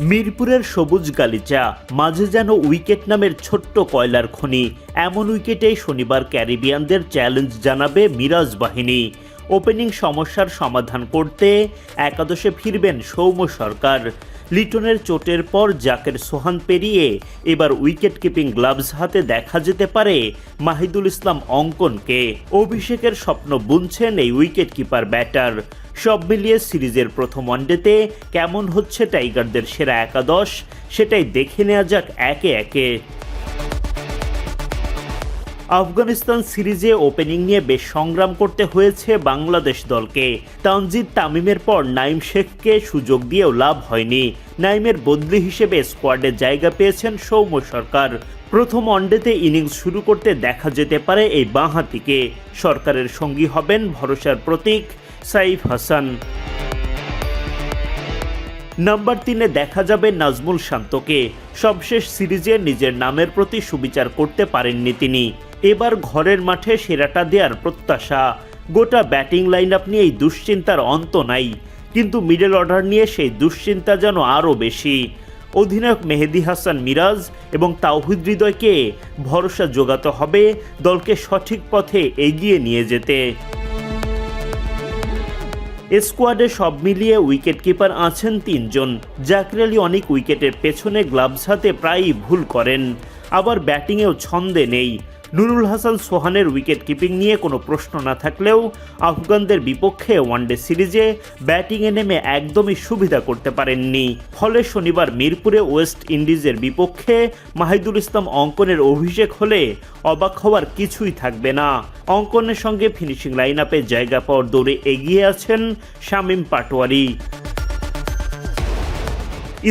মিরপুরের সবুজ গালিচা, মাঝে যেন উইকেট নামের ছোট্ট কয়লার খনি। এমন উইকেটেই শনিবার ক্যারিবিয়ানদের চ্যালেঞ্জ জানাবে মিরাজ বাহিনী। ওপেনিং সমস্যার সমাধান করতে একাদশে ফিরবেন সৌম্য সরকার। লিটনের চোটের পর জাকের সোহান পেরিয়ে এবার উইকেট কিপিং গ্লাভস হাতে দেখা যেতে পারে মাহিদুল ইসলাম অঙ্কনকে। অভিষেকের স্বপ্ন বুনছেন এই উইকেট কিপার ব্যাটার। সব মিলিয়ে সিরিজের প্রথম ওয়ানডেতে কেমন হচ্ছে টাইগারদের সেরা একাদশ, সেটাই দেখে নেওয়া যাক একে একে। আফগানিস্তান সিরিজে ওপেনিং নিয়ে বেশ সংগ্রাম করতে হয়েছে বাংলাদেশ দলকে। তানজিদ তামিমের পর নাইম শেখকে সুযোগ দিয়েও লাভ হয়নি। নাইমের বদলি হিসেবে স্কোয়াডে জায়গা পেয়েছেন সৌম্য সরকার। প্রথম ওয়ানডেতে ইনিংস শুরু করতে দেখা যেতে পারে এই বাঁহাতিকে। সরকারের সঙ্গী হবেন ভরসার প্রতীক সাইফ হাসান। নাম্বার তিনে দেখা যাবে নাজমুল শান্তকে। সবশেষ সিরিজে নিজের নামের প্রতি সুবিচার করতে পারেননি তিনি। এবার ঘরের মাঠে সেরাটা দেওয়ার প্রত্যাশা। গোটা ব্যাটিং লাইন আপ নিয়ে এই দুশ্চিন্তার অন্ত নাই, কিন্তু মিডল অর্ডার নিয়ে সেই দুশ্চিন্তা যেন আরও বেশি। অধিনায়ক মেহেদি হাসান মিরাজ এবং তাওহিদ হৃদয়কে ভরসা যোগাতে হবে দলকে সঠিক পথে এগিয়ে নিয়ে যেতে। স্কোয়াডে সব মিলিয়ে উইকেট কিপার আছেন তিনজন। জাকির আলী অনেক উইকেটের পেছনে গ্লাভস হাতে প্রায়ই ভুল করেন। আবার ব্যাটিংয়েও ছন্দে নেই। নুরুল হাসান সোহানের উইকেট কিপিং নিয়ে কোনো প্রশ্ন না থাকলেও আফগানদের বিপক্ষে ওয়ানডে সিরিজে ব্যাটিংয়ে নেমে একদমই সুবিধা করতে পারেননি। ফলে শনিবার মিরপুরে ওয়েস্ট ইন্ডিজের বিপক্ষে মাহিদুল ইসলাম অঙ্কনের অভিষেক হলে অবাক হওয়ার কিছুই থাকবে না। অঙ্কনের সঙ্গে ফিনিশিং লাইন আপে জায়গা পাওয়ার দৌড়ে এগিয়ে আছেন শামীম পাটোয়ারি।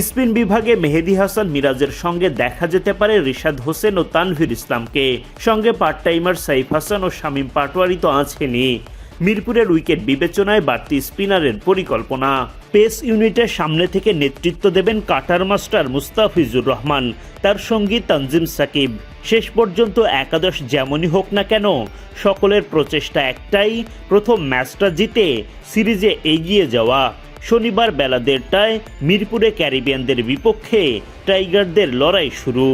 স্পিন বিভাগে মেহেদি হাসান মিরাজের সঙ্গে দেখা যেতে পারে রিশাদ হোসেন ও তানভীর ইসলামকে। সঙ্গে পার্ট টাইমার সাইফ হাসান ও শামীম পাটোয়ারি তো আছেনই। মিরপুরের উইকেট বিবেচনায় বাড়তি স্পিনারের পরিকল্পনা। পেস ইউনিটের সামনে থেকে নেতৃত্ব দেবেন কাটার মাস্টার মুস্তাফিজুর রহমান, তার সঙ্গী তানজিম সাকিব। শেষ পর্যন্ত একাদশ যেমনই হোক না কেন, সকলের প্রচেষ্টা একটাই, প্রথম ম্যাচটা জিতে সিরিজে এগিয়ে যাওয়া। শনিবার বেলা দেড়টায় মিরপুরে ক্যারিবিয়ানদের বিপক্ষে টাইগারদের লড়াই শুরু।